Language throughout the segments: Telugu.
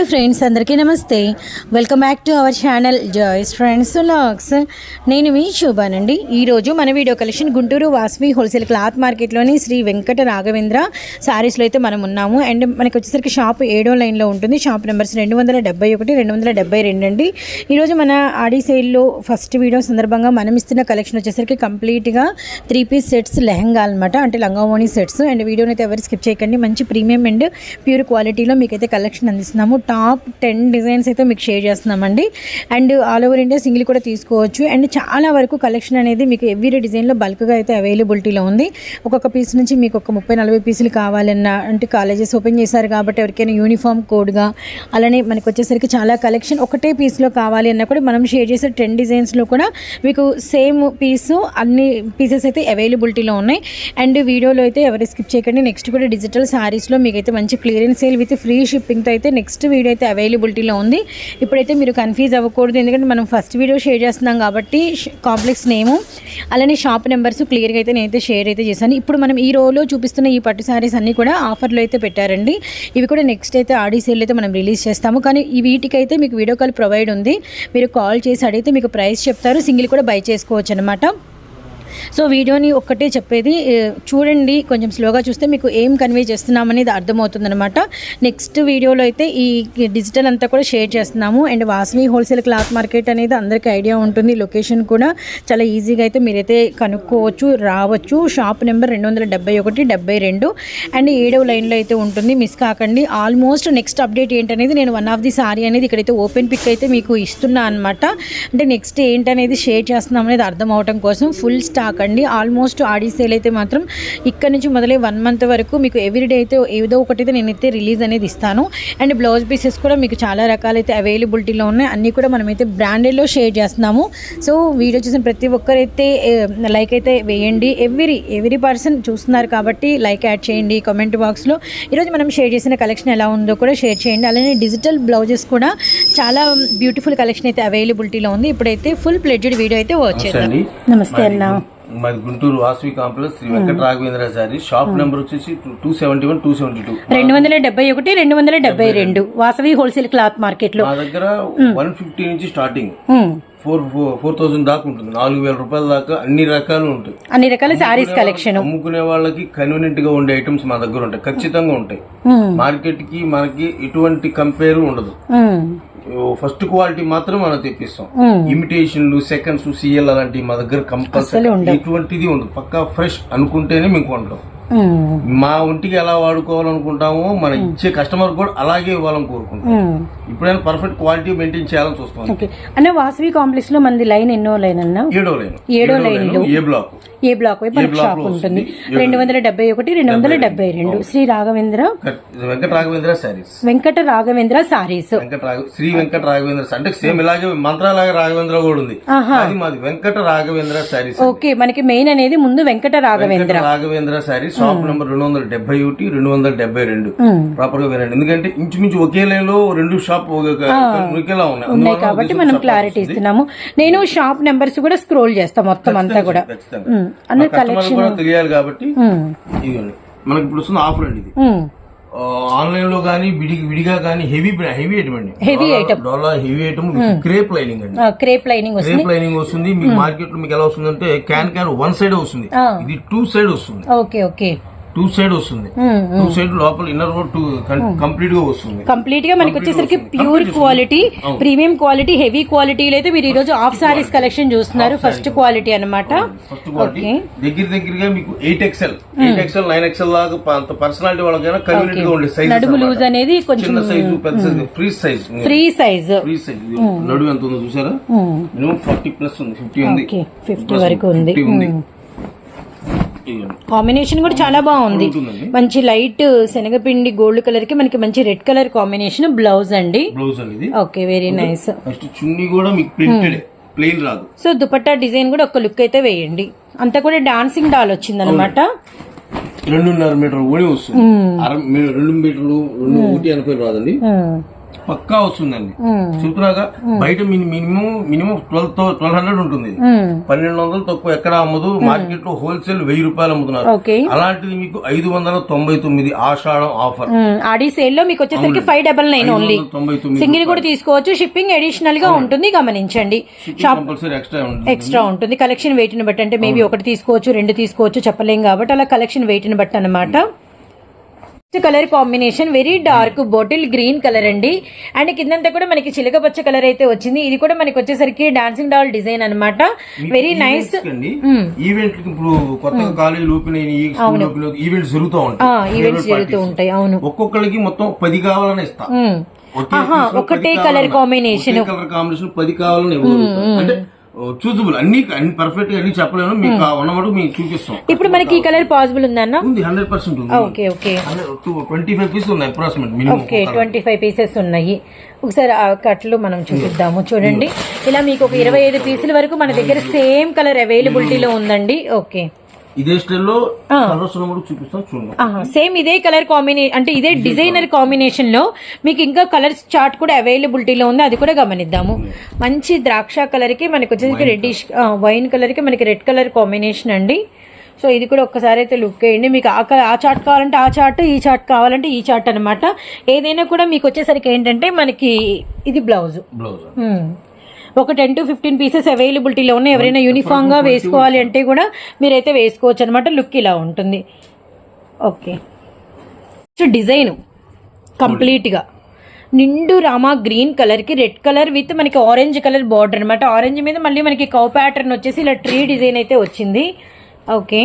ఫ్రెండ్స్ అందరికీ నమస్తే. Welcome back to our channel Joy's friends logs. నేను మీ శోభానండి ఈరోజు మన video collection Guntur Vasavi wholesale cloth మార్కెట్లోని Shri Venkata Raghavendra శారీస్లో అయితే మనం ఉన్నాము. అండ్ మనకి వచ్చేసరికి షాప్ ఏడో లైన్లో ఉంటుంది. షాప్ నెంబర్స్ రెండు వందల డెబ్బై ఒకటి రెండు వందల డెబ్బై రెండు అండి. ఈరోజు మన ఆడి సేల్లో ఫస్ట్ వీడియో సందర్భంగా మనం ఇస్తున్న కలెక్షన్ వచ్చేసరికి కంప్లీట్గా త్రీ పీస్ సెట్స్ లెహంగా అనమాట అంటే లంగావోని సెట్స్. అండ్ వీడియోని అయితే ఎవరు స్కిప్ చేయకండి. మంచి ప్రీమియం అండ్ ప్యూర్ క్వాలిటీలో మీకైతే కలెక్షన్ అందిస్తున్నాము. టాప్ టెన్ డిజైన్స్ అయితే మీకు షేర్ చేస్తున్నామండి. And all over India single కూడా తీసుకోవచ్చు. అండ్ చాలా వరకు కలెక్షన్ అనేది మీకు ఎవ్రీ డిజైన్లో బల్క్గా అయితే అవైలబిలిటీలో ఉంది. ఒక్కొక్క పీస్ నుంచి మీకు ఒక ముప్పై నలభై పీసులు కావాలన్నా అంటే కాలేజెస్ ఓపెన్ చేశారు కాబట్టి ఎవరికైనా యూనిఫామ్ కోడ్గా అలానే మనకు వచ్చేసరికి చాలా కలెక్షన్ ఒకటే పీస్లో కావాలి అన్నా కూడా మనం షేర్ చేసే టెన్ డిజైన్స్లో కూడా మీకు సేమ్ పీసు అన్ని పీసెస్ అయితే అవైలబిలిటీలో ఉన్నాయి. అండ్ వీడియోలో అయితే ఎవరు స్కిప్ చేయకండి. నెక్స్ట్ కూడా డిజిటల్ శారీస్లో మీకైతే మంచి క్లియరెన్స్ సేల్ విత్ ఫ్రీ షిప్పింగ్తో అయితే నెక్స్ట్ వీడియో అయితే అవైలబిలిటీలో ఉంది. ఇప్పుడైతే మీరు కన్ఫ్యూజ్ అవ్వకూడదు. ఎందుకంటే మనం ఫస్ట్ వీడియో షేర్ చేస్తున్నాం కాబట్టి కాంప్లెక్స్ నేము అలానే షాప్ నెంబర్స్ క్లియర్గా అయితే నేనైతే షేర్ అయితే చేశాను. ఇప్పుడు మనం ఈ రోజులో చూపిస్తున్న ఈ పట్టు శారీస్ అన్నీ కూడా ఆఫర్లో అయితే పెట్టారండి. ఇవి కూడా నెక్స్ట్ అయితే ఆడి సేల్ అయితే మనం రిలీజ్ చేస్తాము. కానీ ఈ వీటికైతే మీకు వీడియో కాల్ ప్రొవైడ్ ఉంది. మీరు కాల్ చేసి అడిగితే మీకు ప్రైస్ చెప్తారు. సింగిల్ కూడా బై చేసుకోవచ్చు అనమాట సో వీడియోని ఒక్కటే చెప్పేది చూడండి కొంచెం స్లోగా చూస్తే మీకు ఏం కన్వే చేస్తున్నామనేది అర్థమవుతుందనమాట నెక్స్ట్ వీడియోలో అయితే ఈ డిజిటల్ అంతా కూడా షేర్ చేస్తున్నాము. And Vasavi wholesale cloth market అనేది అందరికీ ఐడియా ఉంటుంది. లొకేషన్ కూడా చాలా ఈజీగా అయితే మీరైతే కనుక్కోవచ్చు రావచ్చు. షాప్ నెంబర్ రెండు వందల డెబ్బై ఒకటి డెబ్బై రెండు. అండ్ ఏడవ లైన్లో అయితే ఉంటుంది. మిస్ కాకండి ఆల్మోస్ట్ నెక్స్ట్ అప్డేట్ ఏంటనేది నేను వన్ ఆఫ్ ది సారీ అనేది ఇక్కడైతే ఓపెన్ పిక్ అయితే మీకు ఇస్తున్నా అనమాట అంటే నెక్స్ట్ ఏంటనేది షేర్ చేస్తున్నాం అనేది అర్థం అవడం కోసం ఫుల్ స్టార్ అండి ఆల్మోస్ట్ ఆడి సేల్ అయితే మాత్రం ఇక్కడ నుంచి మొదలై వన్ మంత్ వరకు మీకు ఎవ్రీడే అయితే ఏదో ఒకటి అయితే నేనైతే రిలీజ్ అనేది ఇస్తాను. అండ్ బ్లౌజ్ పీసెస్ కూడా మీకు చాలా రకాలైతే అవైలబిలిటీలో ఉన్నాయి. అన్నీ కూడా మనమైతే బ్రాండెడ్లో షేర్ చేస్తున్నాము. సో వీడియో చూసిన ప్రతి ఒక్కరైతే లైక్ అయితే వేయండి. ఎవ్రీ ఎవ్రీ పర్సన్ చూస్తున్నారు కాబట్టి లైక్ యాడ్ చేయండి కామెంట్ బాక్స్లో ఈరోజు మనం షేర్ చేసిన కలెక్షన్ ఎలా ఉందో కూడా షేర్ చేయండి. అలానే డిజిటల్ బ్లౌజెస్ కూడా చాలా బ్యూటిఫుల్ కలెక్షన్ అయితే అవైలబిలిటీలో ఉంది. ఇప్పుడైతే ఫుల్ ప్లెడ్జెడ్ వీడియో అయితే వచ్చేద్దాం అండి నమస్తే అన్న. మాది Guntur Vasavi complex Shri Venkata Raghavendra sari shop number వచ్చేసి two seventy one two seventy two. రెండు వందల డెబ్బై ఒకటి రెండు వందల డెబ్బై రెండు. వాసవి హోల్సేల్ క్లాత్ మార్కెట్లో మా దగ్గర వన్ ఫిఫ్టీ నుంచి స్టార్టింగ్. ఫోర్ ఫోర్ థౌసండ్ దాకా ఉంటుంది. నాలుగు వేల రూపాయల దాకా అన్ని రకాలు ఉంటాయి. అన్ని రకాల శారీస్ కలెక్షన్. అమ్ముకునే వాళ్ళకి కన్వీనియంట్గా ఉండే ఐటమ్స్ మా దగ్గర ఉంటాయి. ఖచ్చితంగా ఉంటాయి. మార్కెట్కి మనకి ఎటువంటి కంపేర్ ఉండదు. ఫస్ట్ క్వాలిటీ మాత్రం మనం తెప్పిస్తాం. ఇమిటేషన్లు సెకండ్స్ సిఎల్ అలాంటివి మా దగ్గర కంపల్సరీ ఎటువంటిది ఉండదు. పక్కా ఫ్రెష్ అనుకుంటేనే మేము కొంటాం మా ఒంటికి ఎలా వాడుకోవాలనుకుంటామో మన ఇచ్చే కస్టమర్ కూడా అలాగే ఇవ్వాలని కోరుకుంటాం. ఇప్పుడైనా పర్ఫెక్ట్ క్వాలిటీ మెయింటైన్ చేయాలని చూస్తాం అన్న వాసవి కాంప్లెక్స్లో మంది లైన్ ఎన్నో లైన్ అన్న? ఏడో లైన్. ఏడో లైన్లో. A block. A block? వైపు షాప్ ఉంటుంది? రెండు వందల డెబ్బై ఒకటి రెండు వందల డెబ్బై రెండు. శ్రీ రాఘవేంద్ర? వెంకట రాఘవేంద్ర శారీస్. వెంకట రాఘవేంద్ర సారీస్ శ్రీ వెంకట రాఘవేంద్ర అంటే సేమ్ ఇలాగే మంత్రాలాగా రాఘవేంద్ర కూడా ఉంది. అది మాది. వెంకట రాఘవేంద్ర శారీస్ ఓకే. మనకి మెయిన్ అనేది ముందు వెంకట రాఘవేంద్ర. రాఘవేంద్ర శారీ షాప్ నెంబర్ రెండు వందల డెబ్బై ఒకటి రెండు వందల డెబ్బై రెండు. ప్రాపర్గా వినండి. ఎందుకంటే ఇంచుమించు ఒకే లైన్లో రెండు షాప్ ఒకేలా ఉన్నాయి. కాబట్టి మనం క్లారిటీ ఇస్తున్నాము. నేను షాప్ నెంబర్స్ కూడా స్క్రోల్ చేస్తాం మొత్తం అంతా కూడా. కస్టమర్ కూడా తెలియాలి కాబట్టి మనకి ఇప్పుడు వస్తుంది ఆఫర్ అండి ఇది. ఆన్లైన్లో గానీ విడి విడిగా గానీ హెవీ హెవీ ఐటమ్ అండి. Heavy dollar heavy item crepe lining అండి. క్రేప్ లైనింగ్ వస్తుంది. క్రేప్ లైనింగ్ వస్తుంది. మీకు మార్కెట్లో మీకు ఎలా వస్తుంది అంటే క్యాన్ క్యాన్ వన్ సైడ్ వస్తుంది. ఇది టూ సైడ్ వస్తుంది. Okay okay. టూ సైడ్ వస్తుంది. టూ సైడ్ లోపల ఇన్నర్ రోడ్ టూ కంప్లీట్గా వస్తుంది. కంప్లీట్గా మనకి వచ్చేసరికి pure quality premium quality heavy క్వాలిటీలో అయితే మీరు ఈ రోజు ఆఫ్ సారీస్ కలెక్షన్ చూస్తున్నారు. ఫస్ట్ క్వాలిటీ అన్నమాట. ఫస్ట్ క్వాలిటీ దగ్గర దగ్గరగా మీకు eight XL eight XL nine XL అంత పర్సనాలిటీ వాళ్ళకైనా కన్వీనియంట్గా ఉండే సైజ్ నడుము లూజ్ అనేది కొంచెం చిన్న సైజు పెద్ద size free size free size free size నడుము ఎంత ఉందో చూసారా? మినిమం ఫార్టీ ప్లస్ ఉంది. ఫిఫ్టీ ఉంది. ఫిఫ్టీ వరకు ఉంది. 50 ఉంది. ఇదిగోండి. కాంబినేషన్ కూడా చాలా బాగుంది. మంచి లైట్ శనగపిండి గోల్డ్ కలర్కి మనకి మంచి రెడ్ కలర్ కాంబినేషన్ బ్లౌజ్ అండి. బ్లౌజ్ అండి ఓకే వెరీ నైస్ ఫస్ట్ చున్నీ కూడా మీకు ప్రింటెడ్ ప్లెయిన్ రాదు. సో దుపట్టా డిజైన్ కూడా ఒక లుక్ అయితే వేయండి. అంతా కూడా డాన్సింగ్ డాల్ వచ్చింది అనమాట రెండున్నర మీటర్ ఓడి వస్తుంది. మీ- రెండు మీటర్లు రెండు ఒకటి ఎనభై రాదండి. పక్కా వస్తుందండి. చెబుతున్నాగా బయట minimum minimum twelve twelve hundred ఉంటుంది. పన్నెండు వందలు తక్కువ ఎక్కడ అమ్మదు. మార్కెట్లో హోల్సేల్ వెయ్యి రూపాయలు అమ్ముతున్నారు. అలాంటిది మీకు ఐదు వందల తొంభై తొమ్మిది ఆషాఢం ఆఫర్. ఆడి సేల్లో మీకు వచ్చేసరికి ఫైవ్ డబల్ నైన్ ఓన్లీ. తొంభై తొమ్మిది సింగిల్ కూడా తీసుకోవచ్చు. షిప్పింగ్ అడిషనల్గా ఉంటుంది గమనించండి. షాప్ ఎక్స్ట్రా ఉంటుంది. కలెక్షన్ వెయిట్ని బట్టి అంటే మేబీ ఒకటి తీసుకోవచ్చు రెండు తీసుకోవచ్చు చెప్పలేం కాబట్టి అలా కలెక్షన్ వెయిట్ని బట్టి అనమాట colour combination very dark bottle green colour అండి. అండ్ కిందంతా కూడా మనకి చిలక పచ్చ కలర్ అయితే వచ్చింది. ఇది కూడా మనకి వచ్చేసరికి డాన్సింగ్ డాల్ డిజైన్ అన్నమాట. వెరీ నైస్ ఈవెంట్ ఇప్పుడు కొత్తగా కాలేజీలు ఓపెన్ అయిన ఈవెంట్స్ జరుగుతూ ఉంటాయి. ఈవెంట్స్ జరుగుతూ ఉంటాయి అవును. ఒక్కొక్కరికి మొత్తం పది కావాలని ఇస్తా. లో ఒకటే కలర్. కాంబినేషన్ కలర్ కాంబినేషన్ పది కావాలని ఇవ్వగలుగుతాం. అంటే చూజబుల్ అన్ని అన్ని పర్ఫెక్ట్గా అన్ని చెప్పలేను. మీకు ఉన్నమాట మీకు చూపిస్తాం. ఇప్పుడు మనకి ఈ కలర్ పాసిబుల్ ఉందన్న ఉంది హండ్రెడ్ పర్సెంట్ ఉంది. Okay okay. Twenty five piece ఉన్నాయి approximate minimum okay twenty five pieces ఉన్నాయి. ఒకసారి ఆ కట్లు మనం చూపిద్దాము చూడండి. ఇలా మీకు ఒక ఇరవై ఐదు పీసుల వరకు మన దగ్గర సేమ్ కలర్ అవైలబిలిటీలో ఉందండి. ఓకే. ఇదే స్టైల్లో కలర్స్ ఉన్నప్పుడు చూపిస్తాం చూడండి. సేమ్ ఇదే కలర్ కాంబినేషన్ అంటే ఇదే డిజైనర్ కాంబినేషన్లో మీకు ఇంకా కలర్స్ చార్ట్ కూడా అవైలబిలిటీలో ఉంది అది కూడా గమనిద్దాము. మంచి ద్రాక్ష కలర్కి మనకి వచ్చేసి రెడ్డిష్ వైన్ కలర్కి మనకి రెడ్ కలర్ కాంబినేషన్ అండి. సో ఇది కూడా ఒక్కసారి అయితే లుక్ వేయండి. మీకు ఆ ఆ చార్ట్ కావాలంటే ఆ చార్ట్ ఈ చార్ట్ కావాలంటే ఈ చార్ట్ అనమాట ఏదైనా కూడా మీకు వచ్చేసరికి ఏంటంటే మనకి ఇది బ్లౌజ్. బ్లౌజ్? ఒక టెన్ టు ఫిఫ్టీన్ పీసెస్ అవైలబిలిటీలో ఉన్నాయి. ఎవరైనా యూనిఫామ్గా వేసుకోవాలి అంటే కూడా మీరైతే వేసుకోవచ్చు అనమాట లుక్ ఇలా ఉంటుంది. Okay so design. కంప్లీట్గా నిండు రామా గ్రీన్ కలర్కి రెడ్ కలర్ విత్ మనకి ఆరెంజ్ కలర్ బార్డర్ అనమాట ఆరెంజ్ మీద మళ్ళీ మనకి కౌ ప్యాటర్న్ వచ్చేసి ఇలా ట్రీ డిజైన్ అయితే వచ్చింది. ఓకే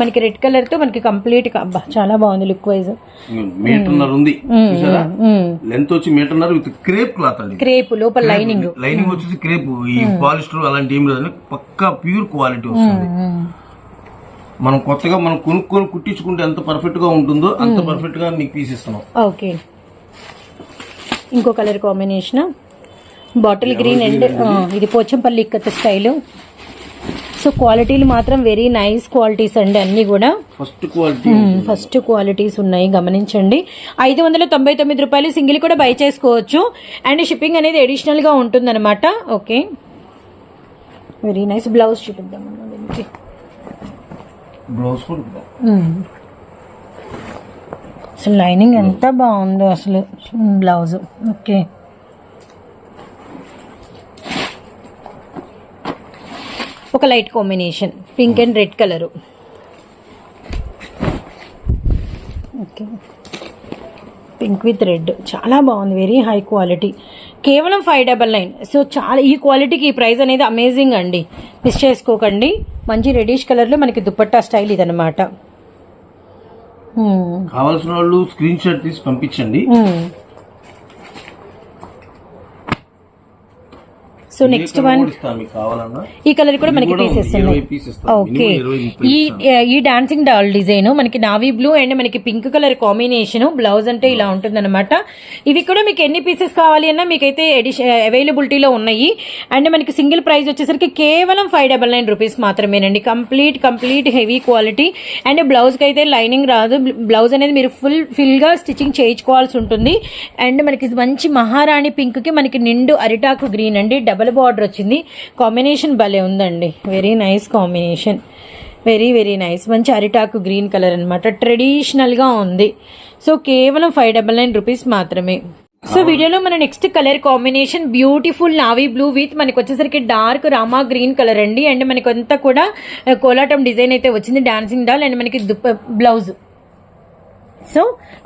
మనకి రెడ్ కలర్తో మనకి కంప్లీట్ చాలా బాగుంది లుక్ వైజ్. మీటర్నర్ ఉంది లెంత్ వచ్చి మీటర్నర్ విత్ క్రేప్ క్లాత్ అండి క్రేప్ లోపల లైనింగ్. లైనింగ్ వచ్చేసి క్రేప్. ఈ పాలిస్టర్ అలాంటి ఏం లేదండి పక్కా ప్యూర్ క్వాలిటీ వస్తుంది. మనం కొత్తగా మనం కొనుక్కొని కుట్టించుకుంటే ఎంత పర్ఫెక్ట్గా ఉంటుందో అంత పర్ఫెక్ట్గా మీకు పీస్ ఇస్తున్నాం. ఓకే. ఇంకో colour combination. Bottle green and ఇది పోచంపల్లి ఇక్కత స్టైల్. సో క్వాలిటీలు మాత్రం వెరీ నైస్ క్వాలిటీస్ అండి అన్ని కూడా. ఫస్ట్ క్వాలిటీ ఫస్ట్ క్వాలిటీస్ ఉన్నాయి గమనించండి. ఐదు వందల తొంభై తొమ్మిది రూపాయలు సింగిల్ కూడా బై చేసుకోవచ్చు. అండ్ షిప్పింగ్ అనేది అడిషనల్గా ఉంటుందన్నమాట. ఓకే. వెరీ నైస్ బ్లౌజ్ చూపిద్దాం బ్లౌజ్. అసలు లైనింగ్ ఎంత బాగుందో అసలు. బ్లౌజ్. ఓకే. ఒక light combination pink and red colour. Okay. Pink with red. చాలా బాగుంది వెరీ హై క్వాలిటీ. కేవలం ఫైవ్ డబల్ నైన్. సో చాలా ఈ క్వాలిటీకి ఈ ప్రైస్ అనేది అమేజింగ్ అండి. మిస్ చేసుకోకండి. మంచి రెడిష్ కలర్లో మనకి దుపట్టా స్టైల్ ఇదనమాట. కావాల్సిన వాళ్ళు స్క్రీన్ షాట్ తీసి పంపించండి. సో నెక్స్ట్ వన్ ఈ కలర్ కూడా మనకి పీసెస్ ఉన్నాయి. ఓకే ఈ ఈ డాన్సింగ్ డాల్ డిజైన్ మనకి నావీ బ్లూ అండ్ మనకి పింక్ కలర్ కాంబినేషన్ బ్లౌజ్ అంటే ఇలా ఉంటుందన్నమాట. ఇవి కూడా మీకు ఎన్ని పీసెస్ కావాలి అన్నా మీకైతే ఎడిషన్ అవైలబిలిటీలో ఉన్నాయి. అండ్ మనకి సింగిల్ ప్రైస్ వచ్చేసరికి కేవలం ఫైవ్ డబల్ నైన్ రూపీస్ మాత్రమేనండి. Complete complete heavy quality and బ్లౌజ్కి అయితే లైనింగ్ రాదు. బ్లౌజ్ అనేది మీరు ఫుల్ ఫిల్గా స్టిచ్చింగ్ చేయించుకోవాల్సి ఉంటుంది. అండ్ మనకి మంచి మహారాణి పింక్కి మనకి నిండు అరిటాకు గ్రీన్ అండి. డబల్ బార్డర్ వచ్చింది. కాంబినేషన్ భలే ఉందండి. Very nice combination very very nice మంచి అరిటాకు గ్రీన్ కలర్ అనమాట ట్రెడిషనల్గా ఉంది. సో కేవలం ఫైవ్ డబల్ నైన్ రూపీస్ మాత్రమే. సో వీడియోలో మన next colour combination beautiful navy blue with మనకి వచ్చేసరికి డార్క్ రామా గ్రీన్ కలర్ అండి. అండ్ మనకి అంతా కూడా కోలాటం డిజైన్ అయితే వచ్చింది. డాన్సింగ్ డాల్ అండ్ మనకి దుప్ప బ్లౌజ్ సో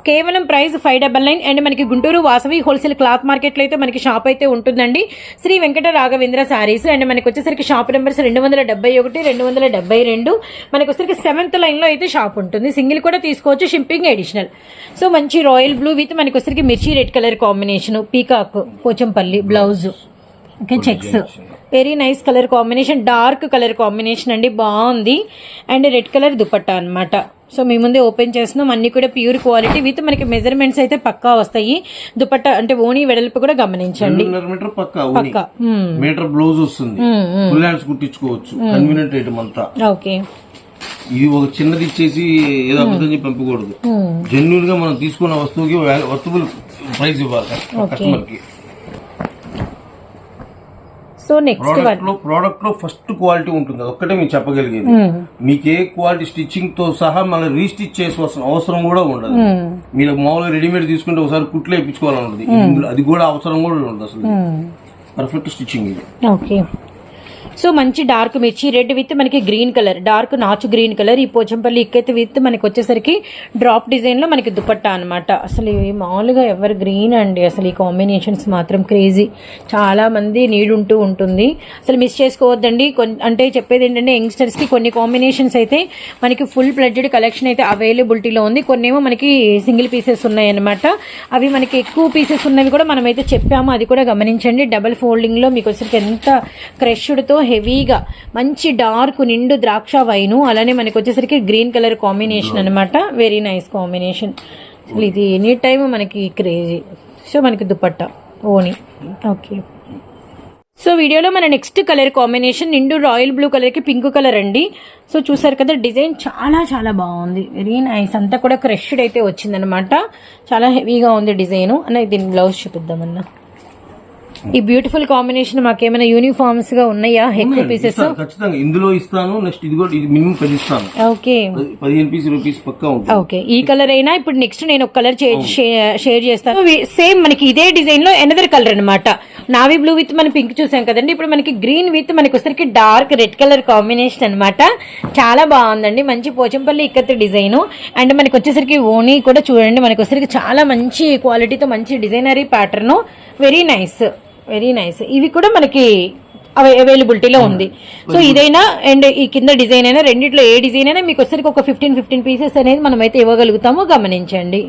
కేవలం price five double nine and మనకి గుంటూరు వాసవి హోల్సేల్ క్లాత్ మార్కెట్లో అయితే మనకి షాప్ అయితే ఉంటుందండి. శ్రీ వెంకట రాఘవేంద్ర శారీస్ అండ్ మనకి వచ్చేసరికి షాప్ నెంబర్స్ రెండు వందల డెబ్బై ఒకటి రెండు వందల డెబ్బై రెండు. మనకి వచ్చేసరికి సెవెంత్ లైన్లో అయితే షాప్ ఉంటుంది. సింగిల్ కూడా తీసుకోవచ్చు షిప్పింగ్ అడిషనల్. సో మంచి రాయల్ బ్లూ విత్ మనకి వచ్చేసరికి మిర్చి red colour combination peacock Pochampally blouse. Okay checks. Very nice colour combination dark colour combination అండి బాగుంది. అండ్ రెడ్ కలర్ దుపట్టా అన్నమాట. సో మీ ముందే ఓపెన్ చేస్తున్నాం. అన్ని కూడా ప్యూర్ క్వాలిటీ విత్ మనకి మెజర్మెంట్స్ అయితే పక్కా వస్తాయి. దుపట్టా అంటే ఓణి వెడల్పు కూడా గమనించండి. మీటర్ పక్క పక్కా. మీటర్ బ్లౌజ్ వస్తుంది. ఫుల్ హ్యాండ్స్ కుట్టించుకోవచ్చు. కన్వీనియంట్ ఐటమ్ అంతా. ఓకే. ఇది ఒక చిన్నది ఇచ్చేసి ఏదో అబద్ధం చెప్పి పంపకూడదు. జెన్యున్గా మనం తీసుకున్న వస్తువుకి వర్తబుల్ ప్రైస్ ఇవ్వాలి. కస్టమర్కి. సో నెక్స్ట్ ప్రోడక్ట్లో ప్రోడక్ట్లో ఫస్ట్ క్వాలిటీ ఉంటుంది. ఒక్కటే మీకు చెప్పగలిగేది. మీకు ఏ క్వాలిటీ స్టిచ్చింగ్తో సహా మళ్ళీ రీస్టిచ్ చేసుకోవాల్సిన అవసరం కూడా ఉండదు. మీరు మామూలుగా రెడీమేడ్ తీసుకుంటే ఒకసారి కుట్లు వేయించుకోవాలని ఉంటుంది. ఇందులో అది కూడా అవసరం కూడా ఉండదు అసలు. పర్ఫెక్ట్ స్టిచ్చింగ్ ఇది. ఓకే సో మంచి డార్క్ మిర్చి రెడ్ విత్ మనకి గ్రీన్ కలర్ డార్క్ నాచు గ్రీన్ కలర్. ఈ పోచంపల్లి ఇక్కైతే విత్ మనకి వచ్చేసరికి డ్రాప్ డిజైన్లో మనకి దుపట్టా అన్నమాట. అసలు ఇవి మామూలుగా ఎవరు గ్రీన్ అండి. అసలు ఈ కాంబినేషన్స్ మాత్రం క్రేజీ. చాలా మంది నీడ్ ఉంటూ ఉంటుంది. అసలు మిస్ చేసుకోవద్దండి. అంటే చెప్పేది ఏంటంటే యంగ్స్టర్స్కి కొన్ని కాంబినేషన్స్ అయితే మనకి ఫుల్ ప్లెడ్జెడ్ కలెక్షన్ అయితే అవైలబిలిటీలో ఉంది. కొన్ని ఏమో మనకి సింగిల్ పీసెస్ ఉన్నాయి అనమాట అవి మనకి ఎక్కువ పీసెస్ ఉన్నవి కూడా మనమైతే చెప్పాము. అది కూడా గమనించండి. డబల్ ఫోల్డింగ్లో మీకు వచ్చరికి ఎంత క్రష్డ్తో హెవీగా మంచి డార్క్ నిండు ద్రాక్ష వైను అలానే మనకి వచ్చేసరికి గ్రీన్ కలర్ కాంబినేషన్ అన్నమాట. వెరీ నైస్ కాంబినేషన్ అసలు ఇది ఎనీ టైం మనకి క్రేజీ. సో మనకి దుపట్టా. ఓని. ఓకే సో వీడియోలో మన నెక్స్ట్ కలర్ కాంబినేషన్ నిండు రాయల్ బ్లూ కలర్కి పింక్ కలర్ అండి. సో చూసారు కదా డిజైన్ చాలా చాలా బాగుంది. వెరీ నైస్ అంతా కూడా క్రష్డ్ అయితే వచ్చిందనమాట చాలా హెవీగా ఉంది డిజైన్. అన్న దీని బ్లౌజ్ చూపిద్దామన్నా. ఈ బ్యూటిఫుల్ కాంబినేషన్ మాకేమైనా యూనిఫామ్స్గా ఉన్నాయా? ఎక్కువ పీసెస్ ఖచ్చితంగా. ఇందులో ఇస్తాను నెక్స్ట్ ఇది కూడా ఇది మినిమం పది ఇస్తాను. ఓకే. పది- పదిహేను పీస్ ఇరవై పీస్ పక్కా ఉంటుంది. ఓకే. ఈ కలర్ అయినా ఇప్పుడు నెక్స్ట్ నేను ఒక కలర్ షేర్ చేస్తాను. సేమ్ మనకి ఇదే డిజైన్లో ఎనదర్ కలర్ అన్నమాట. నావీ బ్లూ విత్ మనం పింక్ చూసాం కదండి. ఇప్పుడు మనకి గ్రీన్ విత్ మనకి వచ్చరికి డార్క్ రెడ్ కలర్ కాంబినేషన్ అన్నమాట. చాలా బాగుందండి. మంచి పోచంపల్లి ఇక్కత్ డిజైన్ అండ్ మనకి వచ్చేసరికి ఓనీ కూడా చూడండి. మనకి వచ్చరికి చాలా మంచి క్వాలిటీతో మంచి designery pattern very nice very nice ఇవి కూడా మనకి అవైలబిలిటీలో ఉంది. సో ఇదైనా అండ్ ఈ కింద డిజైన్ అయినా రెండిట్లో ఏ డిజైన్ అయినా మీకు వచ్చరికి ఒక ఫిఫ్టీన్ ఫిఫ్టీన్ పీసెస్ అనేది మనం అయితే ఇవ్వగలుగుతామో. గమనించండి.